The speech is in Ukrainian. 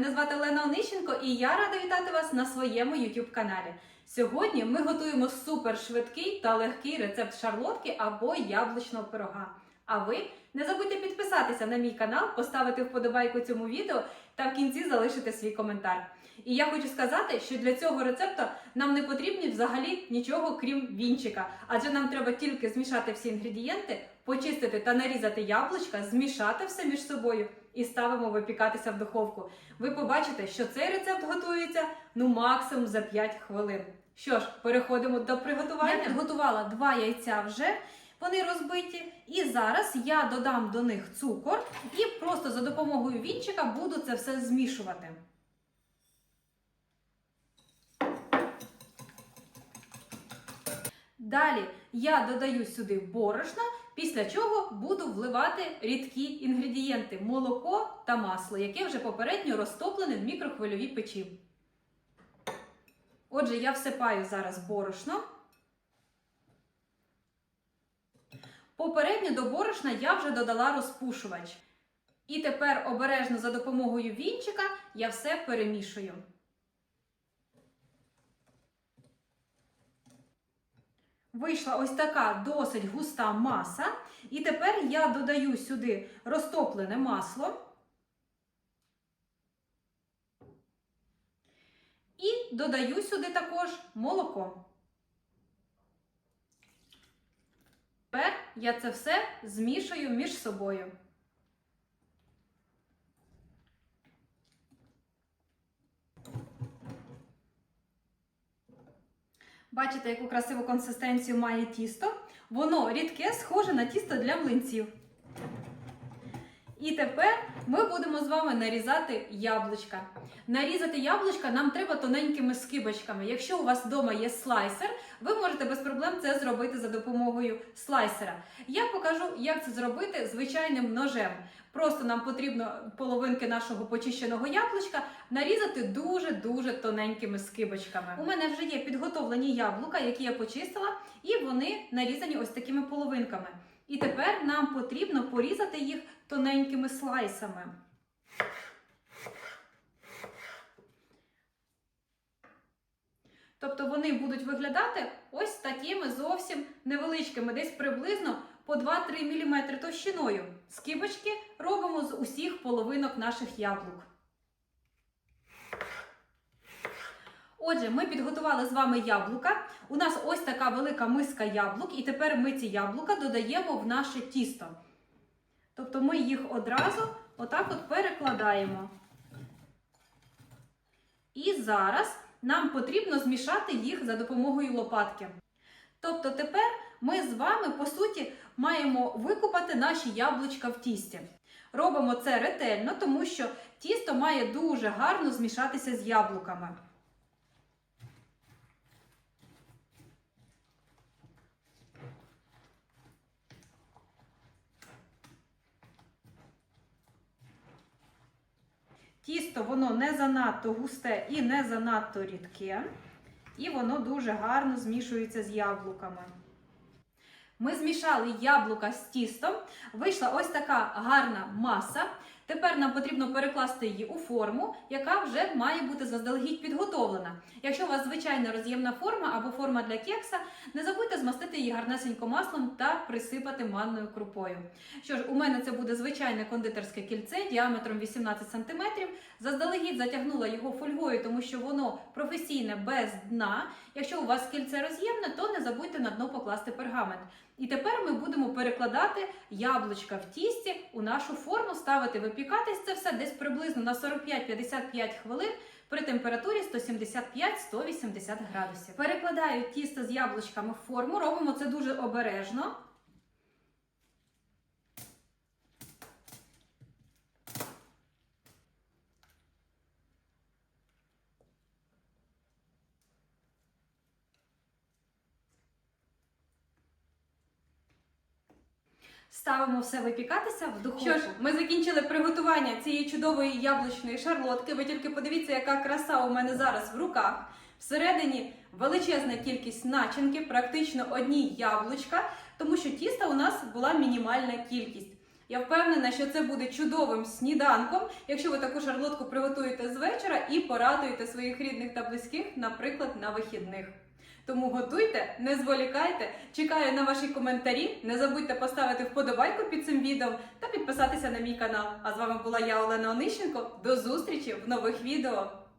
Мене звати Олена Онищенко і я рада вітати вас на своєму YouTube каналі. Сьогодні ми готуємо супер швидкий та легкий рецепт шарлотки або яблучного пирога. А ви не забудьте підписатися на мій канал, поставити вподобайку цьому відео та в кінці залишити свій коментар. І я хочу сказати, що для цього рецепту нам не потрібні взагалі нічого крім вінчика, адже нам треба тільки змішати всі інгредієнти, почистити та нарізати яблучка, змішати все між собою і ставимо випікатися в духовку. Ви побачите, що цей рецепт готується ну максимум за 5 хвилин. Що ж, переходимо до приготування. Я підготувала два яйця вже. Вони розбиті, і зараз я додам до них цукор і просто за допомогою вінчика буду це все змішувати. Далі я додаю сюди борошно, після чого буду вливати рідкі інгредієнти молоко та масло, яке вже попередньо розтоплене в мікрохвильовій печі. Отже, я всипаю зараз борошно. Попередньо до борошна я вже додала розпушувач. І тепер обережно за допомогою вінчика я все перемішую. Вийшла ось така досить густа маса. І тепер я додаю сюди розтоплене масло. І додаю сюди також молоко. Тепер я це все змішую між собою. Бачите, яку красиву консистенцію має тісто. Воно рідке, схоже на тісто для млинців. І тепер ми будемо з вами нарізати яблучка. Нарізати яблучка нам треба тоненькими скибочками. Якщо у вас вдома є слайсер, ви можете без проблем це зробити за допомогою слайсера. Я покажу, як це зробити звичайним ножем. Просто нам потрібно половинки нашого почищеного яблучка нарізати дуже-дуже тоненькими скибочками. У мене вже є підготовлені яблука, які я почистила, і вони нарізані ось такими половинками. І тепер нам потрібно порізати їх тоненькими слайсами. Тобто вони будуть виглядати ось такими зовсім невеличкими, десь приблизно по 2-3 мм товщиною. Скибочки робимо з усіх половинок наших яблук. Отже, ми підготували з вами яблука. У нас ось така велика миска яблук, і тепер ми ці яблука додаємо в наше тісто. Тобто ми їх одразу отак от перекладаємо. І зараз нам потрібно змішати їх за допомогою лопатки. Тобто тепер ми з вами, по суті, маємо викупати наші яблучка в тісті. Робимо це ретельно, тому що тісто має дуже гарно змішатися з яблуками. Тісто воно не занадто густе і не занадто рідке, і воно дуже гарно змішується з яблуками. Ми змішали яблука з тістом, вийшла ось така гарна маса. Тепер нам потрібно перекласти її у форму, яка вже має бути заздалегідь підготовлена. Якщо у вас звичайна роз'ємна форма або форма для кекса, не забудьте змастити її гарнесенько маслом та присипати манною крупою. Що ж, у мене це буде звичайне кондитерське кільце діаметром 18 см. Заздалегідь затягнула його фольгою, тому що воно професійне без дна. Якщо у вас кільце роз'ємне, то не забудьте на дно покласти пергамент. І тепер ми будемо перекладати яблучка в тісті у нашу форму, ставити випікатись це все десь приблизно на 45-55 хвилин при температурі 175-180 градусів. Перекладаю тісто з яблучками в форму, робимо це дуже обережно. Ставимо все випікатися в духовку. Що ж, ми закінчили приготування цієї чудової яблучної шарлотки. Ви тільки подивіться, яка краса у мене зараз в руках. Всередині величезна кількість начинки, практично одні яблучка, тому що тіста у нас була мінімальна кількість. Я впевнена, що це буде чудовим сніданком, якщо ви таку шарлотку приготуєте з вечора і порадуєте своїх рідних та близьких, наприклад, на вихідних. Тому готуйте, не зволікайте, чекаю на ваші коментарі. Не забудьте поставити вподобайку під цим відео та підписатися на мій канал. А з вами була я, Олена Онищенко. До зустрічі в нових відео!